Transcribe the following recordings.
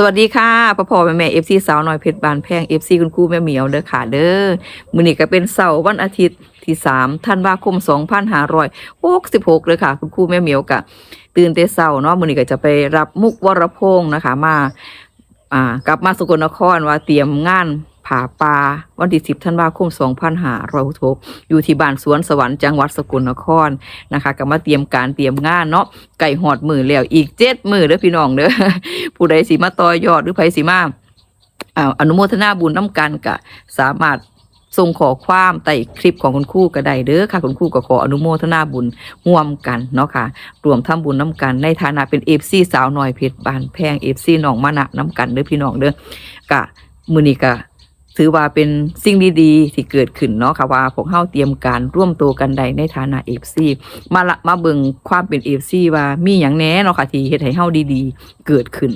สวัสดีค่ะพ่อพ่อแม่แม่เอฟซีสาวน้อยเพชรบานแพงเอฟซีคุณครูแม่เหมียวเด้อค่ะเด้อมื้อนี้ก็เป็นเสาร์วันอาทิตย์ที่สามธันวาคม2566เลยค่ะ คุณครูแม่เหมียวกะตื่นแต่เช้าเนาะมื้อนี้ก็จะไปรับมุกวรพงษ์นะคะ มา อ่ากลับมาสกลนครว่าเตรียมงาน ผาปลาวันที่ 10 ธันวาคม 2566อยู่ที่บ้านสวนสวรรค์จังหวัดสกลนครนะคะก็มาเตรียมการเตรียมงานเนาะไก่หอดมือแล้วอีก7มือเด้อพี่น้องเด้อผู้ใดสิมาต่อยอดหรือไผสิมาอนุโมทนาบุญน้ำกันก็สามารถส่งขอความใต้คลิปของคุณครูก็ได้เด้อค่ะ คุณครูก็ขออนุโมทนาบุญร่วมกันเนาะค่ะ รวมทำบุญน้ำกันในฐานะเป็นเอฟซีสาวหน้อยเพชรบานแพงเอฟซีหนองมานะน้ำกันเด้อพี่น้องเด้อกะมือนี้ก็ ถือว่าเป็นสิ่งดีๆ ที่เกิดขึ้นเนาะค่ะว่าพวกเฮาเตรียมการร่วมตัวกันใดในฐานะเอฟซีมาละมาเบิ่งความเป็นเอฟซีว่ามีอย่างแน่เนาะค่ะที่เฮ็ดให้เฮาดีๆ เกิดขึ้น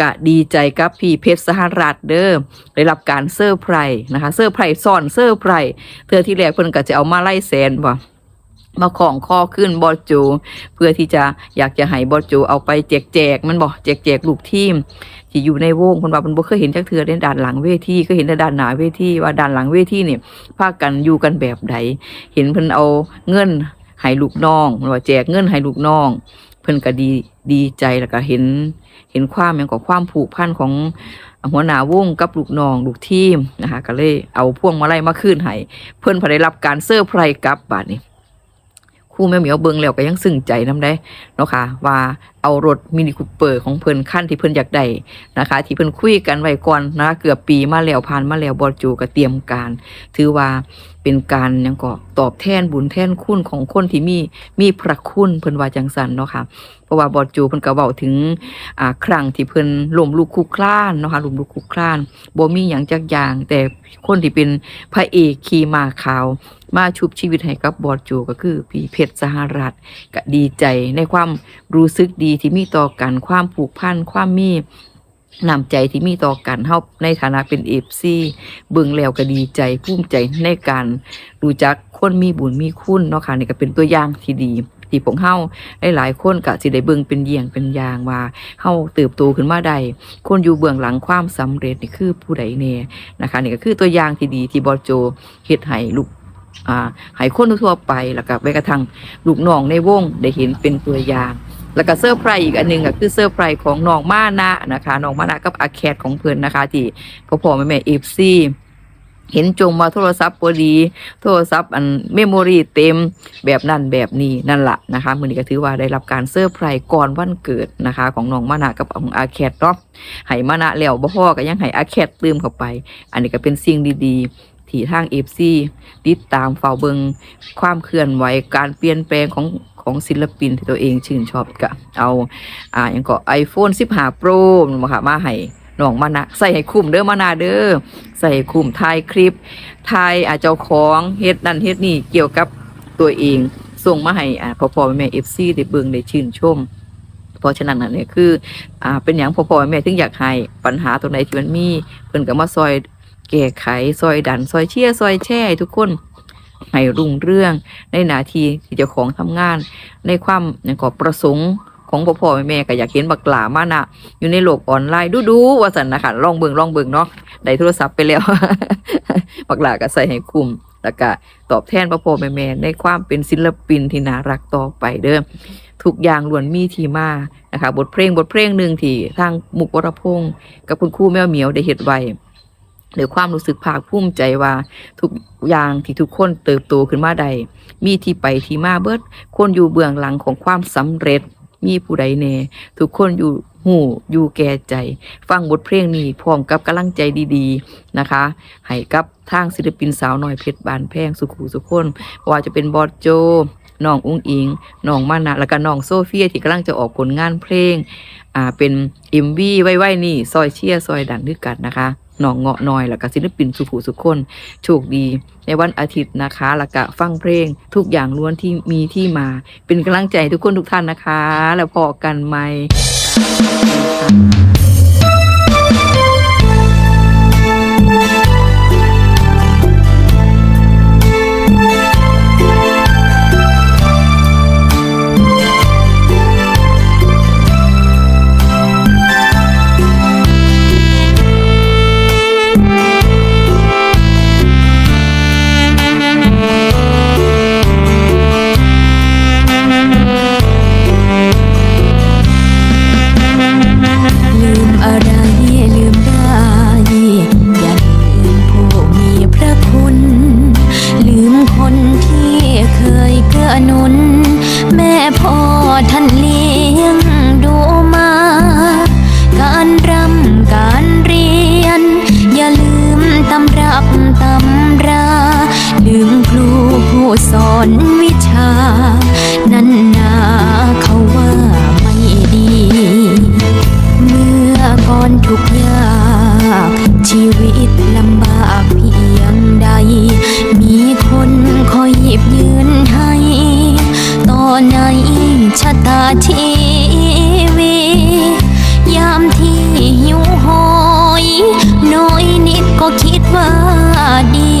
กะดีใจกับพี่เพชรสหรัฐเด้อได้รับการเซอร์ไพรส์นะคะเซอร์ไพรส์ซ่อนเซอร์ไพรส์เธอที่แรกเพิ่นก็จะเอามาไล่แสนบ่ มาของข้อขึ้นบอสโจเพื่อที่จะอยากจะให้บอสโจเอาไปแจกแจกๆมันบอกแจกแจกๆลูกทีมที่อยู่ในวงคนว่ามันบ่เคยเห็นจักเทือในด้านหลังเวทีก็เห็นแต่ด้านหน้าเวทีว่าด้านหลังเวทีเนี่ยพากันอยู่กันแบบใดเห็นเพิ่นเอาเงินให้ลูกน้องว่าแจกเงินให้ลูกน้อง เพิ่นก็ดีดีใจแล้วก็เห็นเห็นความอย่างกับความผูกพันของหัวหน้าวงกับลูกน้องลูกทีมนะคะก็เลยเอาพวงมาลัยมาคืนให้เพิ่นพอได้รับการเซอร์ไพรส์กลับบาดนี้ ครู่แม่เหมียวเบิงแล้วก็ยังซึ้งใจน้ำได้เนาะค่ะว่าเอารถมินิคูเปอร์ของเพิ่นขั้นที่เพิ่นอยากได้นะคะ ที่เพิ่นคุยกันไว้ก่อนนะคะเกือบปีมาแล้วผ่านมาแล้วบอจูก็เตรียมการ ถือว่า เป็นการยังก็ตอบแทนบุญแทนคุณของคนที่มีมีพระคุณเพิ่นว่าจังสันเนาะค่ะ เพราะว่าบอดจูเพิ่นก็เว้าถึงอ่าครั้งที่เพิ่นล้มลุกคุกคลานเนาะค่ะล้มลุกคุกคลานบ่มีหยังจักอย่าง แต่คนที่เป็นพระเอกขี่ม้าขาว มาชุบชีวิตให้กับบอดจูก็คือพี่เพชรสหรัฐก็ดีใจในความรู้สึกดีที่มีต่อกันความผูกพันความมี น้ำใจที่มีต่อกันเฮาในฐานะเป็นเอฟซีเบิ่งแล้วก็ดีใจภูมิใจในการรู้จักคนมีบุญมีคุณเนาะค่ะนี่ก็เป็นตัวอย่างที่ดีที่พวกเฮาหลายๆคนก็สิได้เบิ่งเป็นเยี่ยงเป็นอย่างว่าเฮาเติบโตขึ้นมาได้คนอยู่เบื้องหลังความสำเร็จนี่คือผู้ใดแน่นะคะนี่ก็คือตัวอย่างที่ดีที่บอโจเฮ็ดให้ลูกอ่าให้คนทั่วไปแล้วก็แม้กระทั่งลูกน้องในวงได้เห็นเป็นตัวอย่าง แล้วก็เซอร์ไพรส์อีกอันหนึงก็คือเซอร์ไพรส์ของน้องมานะนะคะน้องมานะกับอาแคทของเพิ่อนนะคะที่พ่อพ่อแม่แม่เอฟซีเห็นจงมาโทรศัพท์พอดี โทรศัพท์อันเมมโมรีเต็มแบบนั้นแบบนี้นั่นละนะคะมือนี้ก็ถือว่าได้รับการเซอร์ไพรส์ก่อนวันเกิดนะคะ ของน้องมานะกับของอาแคทเนาะให้มานะแล้วบ่พอก็ยังให้อาแคทเติมเข้าไป อันนี้ก็เป็นสิ่งดีๆที่ทาง FC ติดตามเฝ้าเบิงความเคลื่อนไหวการเปลี่ยนแปลงของ ของศิลปินที่ตัวเองชื่นชอบก็เอาอ่าอย่างก็ iPhone 15 Pro มาค่ะมาให้น้องมานะใส่ให้คุ้มเด้อมานาเด้อใส่คุ้มถ่ายคลิปถ่ายอาเจ้าของเฮ็ดนั่นเฮ็ดนี่เกี่ยวกับตัวเองส่งมาให้อ่าพ่อพ่อแม่แม่ FC ได้เบิ่งได้ชื่นชมเพราะฉะนั้นนั่นเนี่ยคืออ่าเป็นอย่างพ่อพ่อแม่แม่ถึงอยากให้ปัญหาตรงไหนที่มันมีเพิ่นก็มาซอยแก้ไขซอยดันซอยเชี่ยซอยแช่ทุกคน ให้รุ่งเรื่อง ในหนาทีที่เจ้าของทำงาน ในความอย่างก็ประสงค์ของพ่อพ่อแม่ก็อยากเห็นบักหลามานะอยู่ในโลกออนไลน์ดูดูๆว่าสันนะคะลองเบิงลองเบิงเนาะได้โทรศัพท์ไปแล้ว บักหลาก็ใส่ให้คุ้มแล้วก็ตอบแทนพ่อพ่อแม่แม่ในความเป็นศิลปินที่น่ารักต่อไปเด้อทุกอย่างล้วนมีที่มานะคะบทเพลงบทเพลงหนึ่งที่ทางมุกวรพงศ์กับคุณครูแมวเหมียวได้เฮ็ดไว้ หรือความรู้สึกภาคภูมิใจว่า ทุกอย่างที่ทุกคนเติบโตขึ้นมาได้มีที่ไปที่มาเบิด คนอยู่เบื้องหลังของความสำเร็จ มีผู้ใดแน่ ทุกคนอยู่หูอยู่แก่ใจ ฟังบทเพลงนี้พร้อมกับกำลังใจดีๆนะคะ ให้กับทางศิลปินสาวหน้อยเพชรบานแพงสุขูสุขคนว่าจะเป็นบอสโจน้องอุ้งอิงน้องมานะแล้วก็น้องโซเฟียที่กำลังจะออกผลงานเพลง อ่าเป็น MV ไว้ๆนี่ ซอยเชียร์ซอยดันด้วยกันนะคะ น้องเงาะน้อยแล้วก็ศิลปินสุขูสุขคนโชคดี ในวันอาทิตย์นะคะแล้วก็ฟังเพลงทุกอย่างล้วนที่มีที่มา เป็นกำลังใจทุกคนทุกท่านนะคะ แล้วพอกันไหม ชีวิตลำบากเพียงใด มีคนคอยหยิบยืนให้ ต่อในชะตาชีวิยามที่หิวโหย น้อยนิดก็คิดว่าดี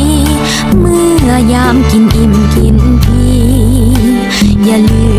เมื่อยามกินอิ่มกินพีอย่าลืม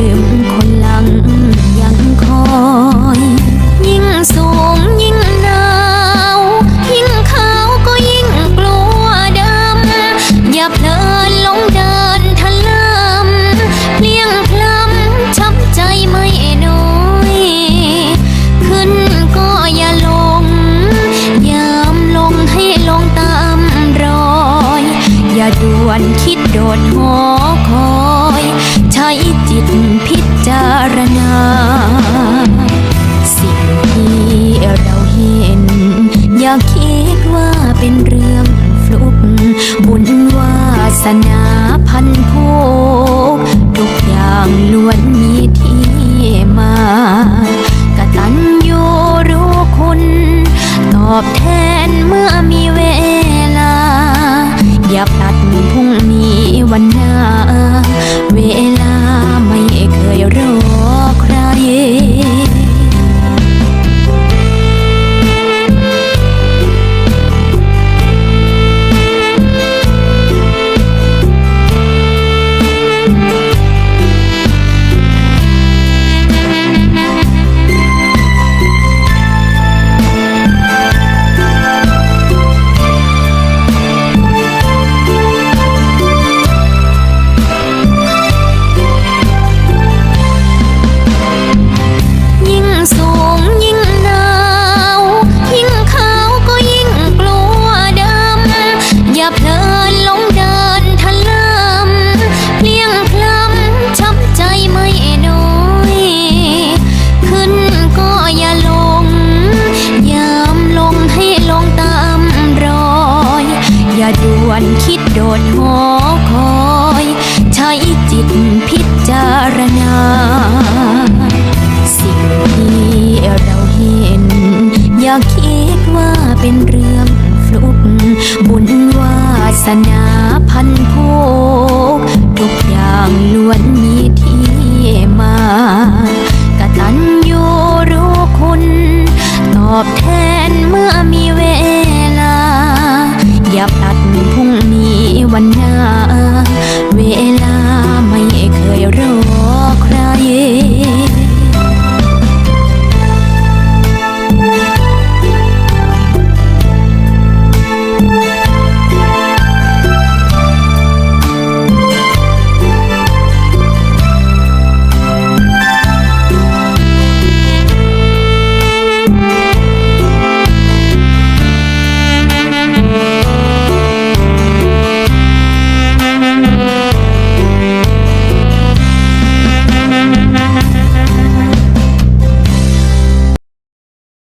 ากตัญญูรู้คุณ ตอบแทนเมื่อมีเวลา อย่าพลัดพรุ่งนี้วันหน้า เวลาไม่เคยรอใคร คิดโดดหอคอย ใช้จิตพิจารณา สิ่งที่เราเห็น อย่าคิดว่าเป็นเรื่องฟลุกบุญวาสนาพันโพ